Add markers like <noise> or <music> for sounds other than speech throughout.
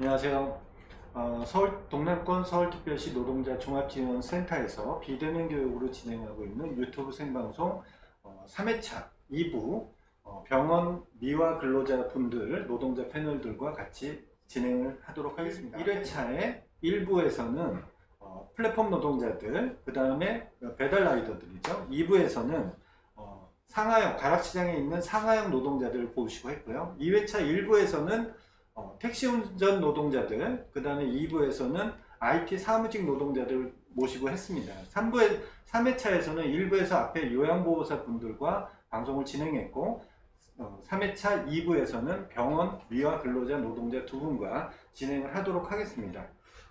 안녕하세요. 어, 서울 동남권 서울특별시 노동자 종합지원센터에서 비대면 교육으로 진행하고 있는 유튜브 생방송 어, 3회차 2부 어, 병원 미화 근로자 분들 노동자 패널들과 같이 진행을 하도록 하겠습니다. 1회차의 1부에서는 어, 플랫폼 노동자들, 그 다음에 배달 라이더들이죠. 2부에서는 어, 상하형, 가락시장에 있는 상하형 노동자들을 보시고 했고요. 2회차 1부에서는 어, 택시 운전 노동자들, 그 다음에 2부에서는 IT 사무직 노동자들 모시고 했습니다. 3부에, 3회차에서는 1부에서 앞에 요양보호사 분들과 방송을 진행했고, 어, 3회차 2부에서는 병원 미화 근로자 노동자 두 분과 진행을 하도록 하겠습니다.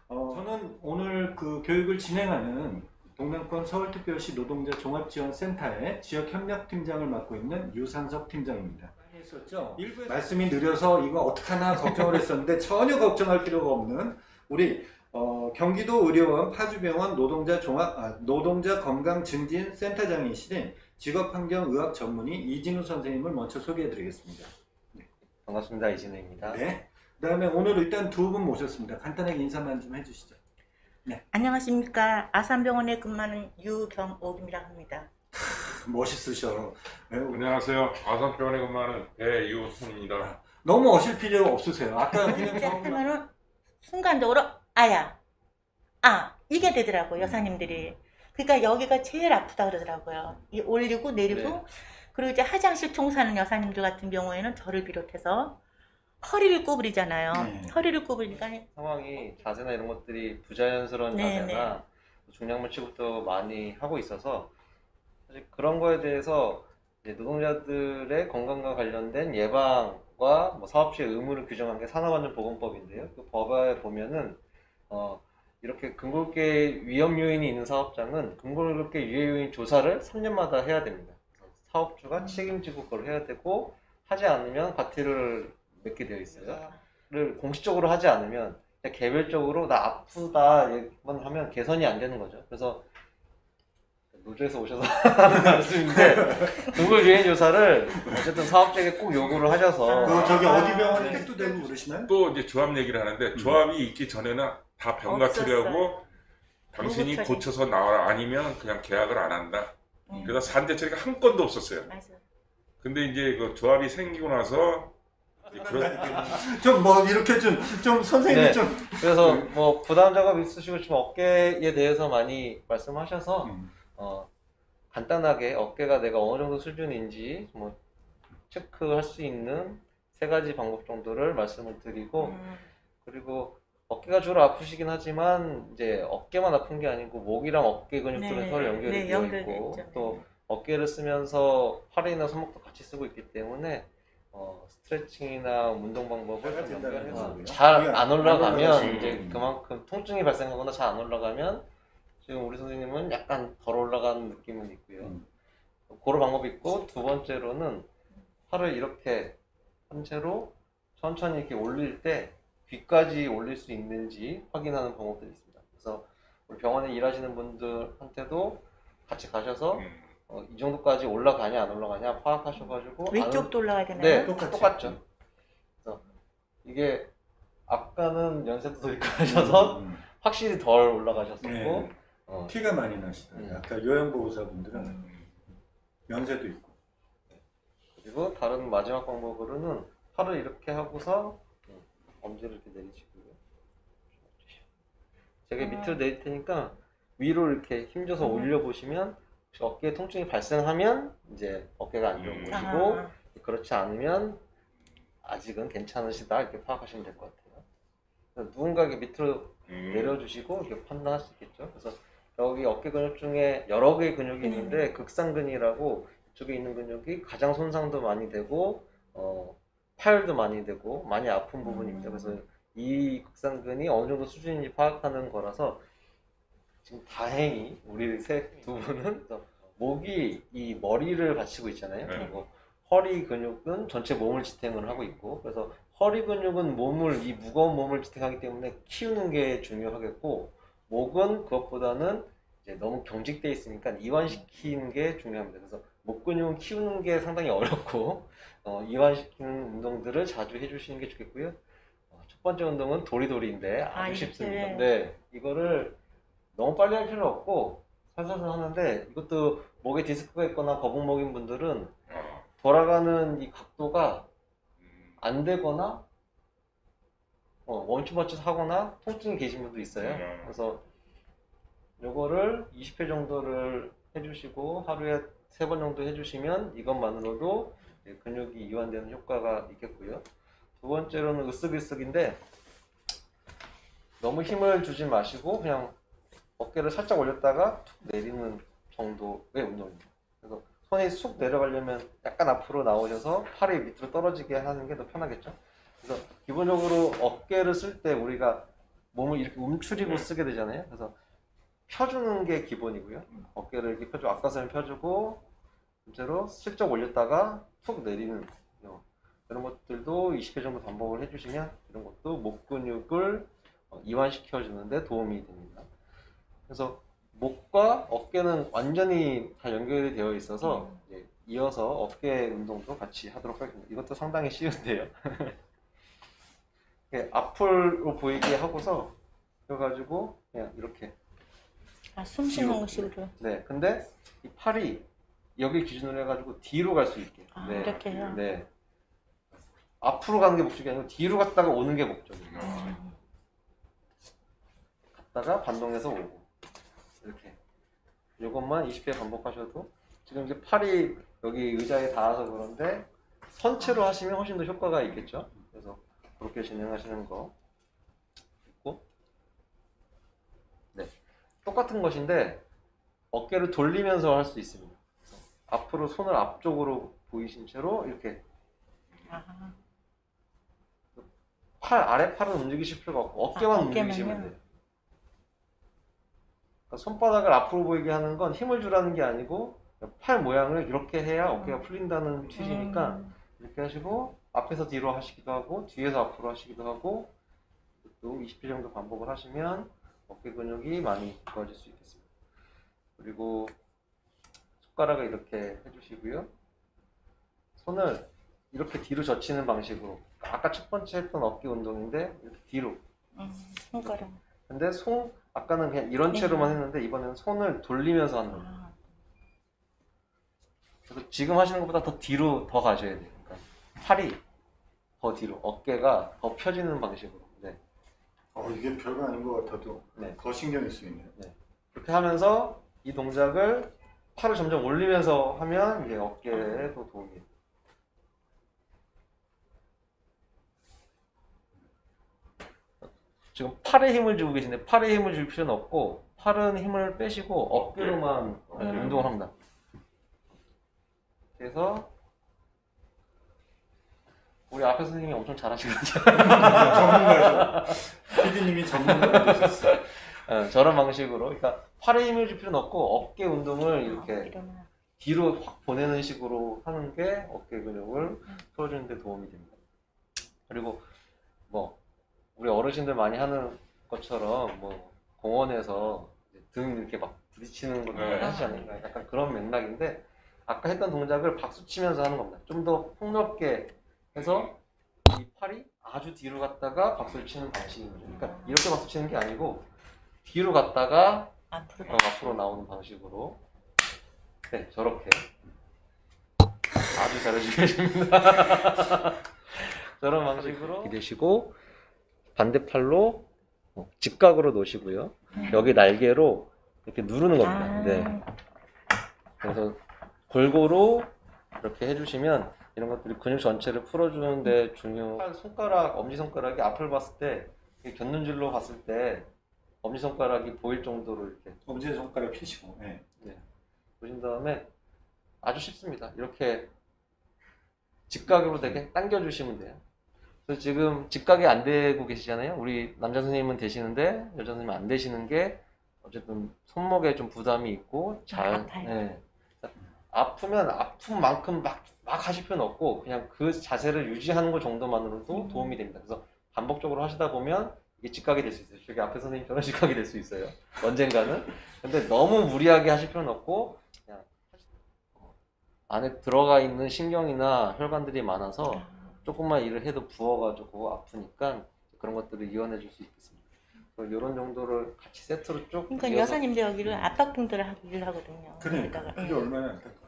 어, 저는 오늘 그 교육을 진행하는 동남권 서울특별시 노동자 종합지원센터의 지역협력팀장을 맡고 있는 유상석 팀장입니다. 했었죠. 말씀이 느려서 이거 어떡하나 걱정을 했었는데 <laughs> 전혀 걱정할 필요가 없는 우리 어, 경기도 의료원 파주병원 노동자 종합 아, 노동자 건강 증진 센터장이신 직업환경의학 전문의 이진우 선생님을 먼저 소개해드리겠습니다. 반갑습니다. 이진우입니다. 네. 그다음에 오늘 일단 두 분 모셨습니다. 간단하게 인사만 좀 해주시죠. 안녕하십니까 아산병원에 근무하는 유경옥입니다 합니다. <laughs> 멋있으셔. 네, 안녕하세요. 아산병원에 근무하는 배유순입니다. 너무 어실 필요 없으세요. 아까 그냥 저- 하면은 순간적으로 아야 아 이게 되더라고요 여사님들이. 그러니까 여기가 제일 아프다 그러더라고요. 이 올리고 내리고 네. 그리고 이제 화장실 총사하는 여사님들 같은 경우에는 저를 비롯해서 허리를 구부리잖아요. 네. 허리를 구부리니까 상황이 자세나 이런 것들이 부자연스러운 네, 자세나 중량물 취급도 많이 하고 있어서 사실 그런 거에 대해서 노동자들의 건강과 관련된 예방과 뭐 사업주의 의무를 규정한 게 산업안전보건법인데요. 그 법에 보면은 어, 이렇게 근골계 위험 요인이 있는 사업장은 근골계 위험 요인 조사를 3년마다 해야 됩니다. 사업주가 책임지고 그걸 해야 되고 하지 않으면 과태료를 맺게 되어 있어요. 를 공식적으로 하지 않으면 개별적으로 나 아프다 얘기만 하면 개선이 안 되는 거죠. 그래서 노조에서 오셔서 하는 말씀인데 등급 유행 조사를 어쨌든 사업자에게 꼭 요구를 하셔서 그 저기 어디 병원에 네. 택도 되고 그러시나요? 또 이제 조합 얘기를 하는데 조합이 있기 전에는 다 병가 없었어요. 처리하고 당신이 처리? 고쳐서 나와라 아니면 그냥 계약을 안 한다. 음, 그래서 산재 처리가 한 건도 없었어요. 맞아. 근데 이제 그 조합이 생기고 나서 이제 그런 좀 뭐 이렇게 좀 좀 선생님이 네. 좀 그래서 뭐 부담 작업 있으시고 지금 어깨에 대해서 많이 말씀하셔서 음. 어, 간단하게 어깨가 내가 어느 정도 수준인지 뭐 체크할 수 있는 세 가지 방법 정도를 말씀을 드리고 음, 그리고 어깨가 주로 아프시긴 하지만 이제 어깨만 아픈 게 아니고 목이랑 어깨 근육들은 네, 서로 연결이 네, 되어 있고 있죠. 또 어깨를 쓰면서 팔이나 손목도 같이 쓰고 있기 때문에 어, 스트레칭이나 운동 방법을 해야 좀 연결해서. 잘 안. 올라가면 이제 음. 그만큼 통증이 발생하거나 잘 안 올라가면 지금 우리 선생님은 약간 덜 올라가는 느낌은 있고요. 음. 그런 방법이 있고 두 번째로는 팔을 이렇게 한 채로 천천히 이렇게 올릴 때 귀까지 올릴 수 있는지 확인하는 방법들이 있습니다. 그래서 우리 병원에 일하시는 분들한테도 같이 가셔서 음, 어, 이 정도까지 올라가냐 안 올라가냐 파악하셔가지고 안 위쪽도 올라가야 되나요? 네, 똑같이. 똑같죠. 그래서 이게 아까는 연세도 더 있고 하셔서 음. 확실히 덜 올라가셨었고 네. 어, 티가 많이 나시더라고요. 음. 아까 요양보호사분들은 음. 연세도 있고. 그리고 다른 마지막 방법으로는 팔을 이렇게 하고서 음, 엄지를 이렇게 내리시고요. 제가 음. 밑으로 내릴 테니까 위로 이렇게 힘줘서 음. 올려 보시면 어깨에 통증이 발생하면 이제 어깨가 안 좋은 음. 것이고 아, 그렇지 않으면 아직은 괜찮으시다 이렇게 파악하시면 될 것 같아요. 그래서 누군가에게 밑으로 음. 내려주시고 이렇게 판단할 수 있겠죠. 그래서 여기 어깨 근육 중에 여러 개의 근육이 음. 있는데 극상근이라고 이쪽에 있는 근육이 가장 손상도 많이 되고 어, 파열도 많이 되고 많이 아픈 부분입니다. 음. 그래서 이 극상근이 어느 정도 수준인지 파악하는 거라서 지금 다행히 우리 세두 분은 목이 이 머리를 받치고 있잖아요. 네. 그리고 허리 근육은 전체 몸을 지탱을 하고 있고 그래서 허리 근육은 몸을 이 무거운 몸을 지탱하기 때문에 키우는 게 중요하겠고 목은 그것보다는 너무 경직돼 있으니까 이완시키는 게 중요합니다. 그래서 목 근육은 키우는 게 상당히 어렵고 어, 이완시키는 운동들을 자주 해주시는 게 좋겠고요. 어, 첫 번째 운동은 도리도리인데 아, 아주 이렇게. 쉽습니다. 네, 이거를 너무 빨리 할 필요 없고 살살살 하는데 이것도 목에 디스크가 있거나 거북목인 분들은 어. 돌아가는 이 각도가 음. 안 되거나 어, 멈칫멈칫 하거나 통증이 계신 분도 있어요. 음. 그래서 요거를 20회 정도를 해주시고 하루에 세 번 정도 해주시면 이것만으로도 근육이 이완되는 효과가 있겠고요. 두 번째로는 으쓱으쓱인데 너무 힘을 주지 마시고 그냥 어깨를 살짝 올렸다가 툭 내리는 정도의 운동입니다. 그래서 손이 쑥 내려가려면 약간 앞으로 나오셔서 팔이 밑으로 떨어지게 하는 게 더 편하겠죠. 그래서 기본적으로 어깨를 쓸 때 우리가 몸을 이렇게 움츠리고 쓰게 되잖아요. 그래서 펴주는 게 기본이고요. 어깨를 이렇게 펴주고 앞가슴을 펴주고 둘째로 슬쩍 올렸다가 툭 내리는 요. 이런 것들도 20회 정도 반복을 해주시면 이런 것도 목 근육을 어, 이완시켜 주는데 도움이 됩니다. 그래서 목과 어깨는 완전히 다 연결이 되어 있어서 이어서 어깨 운동도 같이 하도록 하겠습니다. 이것도 상당히 쉬운데요. 이렇게 <laughs> 앞으로 보이게 하고서 그래가지고 그냥 이렇게 아, 숨 쉬는 식으로. 네 근데 이 팔이 여기 기준으로 해가지고 뒤로 갈 수 있게 아, 네. 이렇게 해요? 네 앞으로 가는 게 목적이 아니고 뒤로 갔다가 오는 게 목적이에요 음. 갔다가 반동해서 오고 이렇게 이것만 20회 반복하셔도 지금 이제 팔이 여기 의자에 닿아서 그런데 선체로 하시면 훨씬 더 효과가 있겠죠 그래서 그렇게 진행하시는 거 있고 네 똑같은 것인데 어깨를 돌리면서 할 수 있습니다 앞으로 손을 앞쪽으로 보이신 채로 이렇게 아, 팔 아래 팔은 움직이실 필요가 없고 어깨만 아, 움직이시면? 돼요. 그러니까 손바닥을 앞으로 보이게 하는 건 힘을 주라는 게 아니고 팔 모양을 이렇게 해야 어깨가 풀린다는 취지니까 음. 이렇게 하시고 앞에서 뒤로 하시기도 하고 뒤에서 앞으로 하시기도 하고 또 20회 정도 반복을 하시면 어깨 근육이 많이 좋아질 수 있겠습니다. 그리고 손가락을 이렇게 해주시고요. 손을 이렇게 뒤로 젖히는 방식으로 아까 첫 번째 했던 어깨 운동인데 이렇게 뒤로 음, 손가락. 근데 손 아까는 그냥 이런 네. 채로만 했는데 이번에는 손을 돌리면서 하는 거예요. 아, 그래서 지금 하시는 것보다 더 뒤로 더 가셔야 돼요. 그러니까 팔이 더 뒤로, 어깨가 더 펴지는 방식으로. 네. 어, 이게 별거 아닌 것 같아도 네. 더 신경이 쓰이네요. 그렇게 하면서 이 동작을 팔을 점점 올리면서 하면 이제 어깨에도 도움이 돼요. 지금 팔에 힘을 주고 계신데 팔에 힘을 줄 필요는 없고 팔은 힘을 빼시고 어깨로만 어, 음. 운동을 합니다. 그래서 우리 앞에 선생님이 엄청 잘하시거든요. 전문가죠. PD님이 전문가 되셨어요. 어, 저런 방식으로 그러니까 팔에 힘을 줄 필요는 없고 어깨 운동을 이렇게 이러면. 뒤로 확 보내는 식으로 하는 게 어깨 근육을 풀어주는 데 도움이 됩니다. 그리고 뭐 우리 어르신들 많이 하는 것처럼 뭐 공원에서 등 이렇게 막 부딪히는 것들 네. 하시잖아요. 약간 그런 맥락인데 아까 했던 동작을 박수 치면서 하는 겁니다. 좀 더 폭넓게 해서 이 팔이 아주 뒤로 갔다가 박수를 치는 방식입니다. 그러니까 이렇게 박수 치는 게 아니고 뒤로 갔다가 앞으로. 어, 앞으로 나오는 방식으로. 네 저렇게. 아주 잘해주고 계십니다. <laughs> 저런 방식으로 기대시고 반대팔로 어, 직각으로 놓으시고요. 여기 날개로 이렇게 누르는 겁니다. 아, 네. 그래서 골고루 이렇게 해주시면 이런 것들이 근육 전체를 풀어주는데 중요 손가락 엄지손가락이 앞을 봤을 때 곁눈질로 봤을 때 엄지손가락이 보일 정도로 이렇게 엄지 손가락 펴시고. 네. 보신 다음에 아주 쉽습니다. 이렇게 직각으로 되게 당겨주시면 돼요. 그래서 지금 직각이 안 되고 계시잖아요. 우리 남자 선생님은 되시는데 여자 선생님은 안 되시는 게 어쨌든 손목에 좀 부담이 있고 잘 아파요. 예. 아프면 아픈 만큼 막, 막 하실 필요는 없고 그냥 그 자세를 유지하는 것 정도만으로도 음. 도움이 됩니다. 그래서 반복적으로 하시다 보면 이게 직각이 될 수 있어요. 저기 앞에 선생님처럼 <laughs> 직각이 될 수 있어요. 언젠가는. 근데 너무 무리하게 하실 필요는 없고 그냥 어, 안에 들어가 있는 신경이나 혈관들이 많아서 아, 조금만 일을 해도 부어가지고 아프니까 그런 것들을 이완해 줄 수 있겠습니다. 이런 정도를 같이 세트로 쭉 그러니까 여사님들 여기를 압박등들을 하기를 하거든요. 그러니까. 그게 예. 얼마나 안타까웠어요.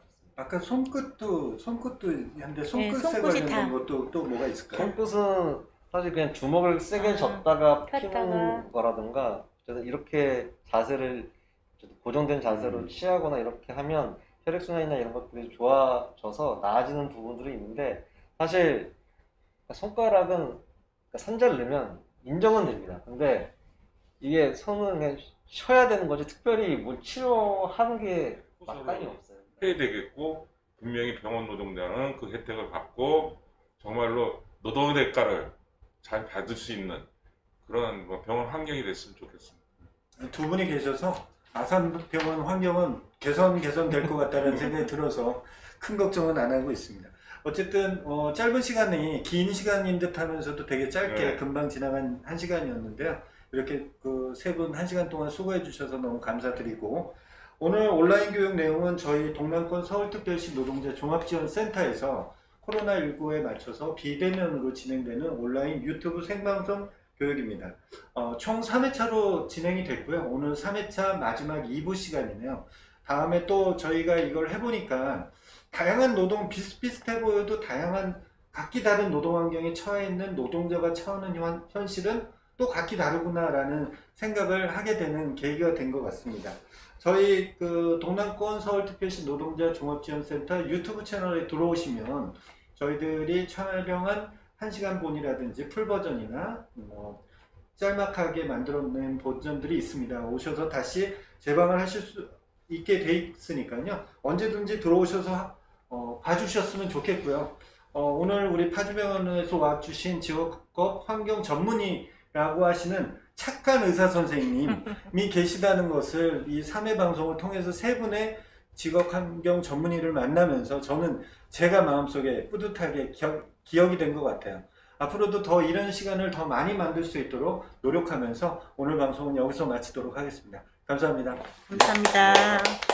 아까 손끝도 손끝도 한데 손끝 세 손끝이 다. 관련된 것도 또 뭐가 있을까요? 손끝은 사실 그냥 주먹을 세게 아, 졌다가 폈다가. 피는 거라든가 이렇게 자세를 어쨌든 고정된 자세로 음. 취하거나 이렇게 하면 혈액순환이나 이런 것들이 좋아져서 나아지는 부분들이 있는데 사실 손가락은 그러니까 산자를 넣으면 인정은 됩니다. 근데 이게 손은 그냥 쉬어야 되는 거지 특별히 뭘 치료하는 게 막간이 없어요. 해야 되겠고 분명히 병원 노동자는 그 혜택을 받고 정말로 노동 대가를 잘 받을 수 있는 그런 뭐 병원 환경이 됐으면 좋겠습니다. 두 분이 계셔서 아산병원 환경은 개선 개선될 것 같다는 생각이 들어서 큰 걱정은 안 하고 있습니다. 어쨌든 어, 짧은 시간이 긴 시간인 듯 하면서도 되게 짧게 네. 금방 지나간 한 시간이었는데요. 이렇게 그 세 분 한 시간 동안 수고해 주셔서 너무 감사드리고 오늘 온라인 교육 내용은 저희 동남권 서울특별시 노동자 종합지원센터에서 코로나19에 맞춰서 비대면으로 진행되는 온라인 유튜브 생방송 교육입니다. 어, 총 3회차로 진행이 됐고요. 오늘 3회차 마지막 2부 시간이네요. 다음에 또 저희가 이걸 해보니까 다양한 노동 비슷비슷해 보여도 다양한 각기 다른 노동 환경에 처해 있는 노동자가 처하는 현- 현실은 또 각기 다르구나라는 생각을 하게 되는 계기가 된 것 같습니다. 저희 그 동남권 서울특별시 노동자 종합지원센터 유튜브 채널에 들어오시면 저희들이 촬영한 1시간 본이라든지 풀 버전이나 뭐 짤막하게 만들어낸 버전들이 있습니다. 오셔서 다시 재방을 하실 수 있게 돼 있으니까요. 언제든지 들어오셔서 어, 봐주셨으면 좋겠고요. 어, 오늘 우리 파주병원에서 와주신 직업급 환경 전문의라고 하시는 착한 의사 선생님이 계시다는 것을 이 3회 방송을 통해서 세 분의 직업 환경 전문의를 만나면서 저는 제가 마음속에 뿌듯하게 기억, 기억 이 된 것 같아요. 앞으로도 더 이런 시간을 더 많이 만들 수 있도록 노력하면서 오늘 방송은 여기서 마치도록 하겠습니다. 감사합니다. 감사합니다.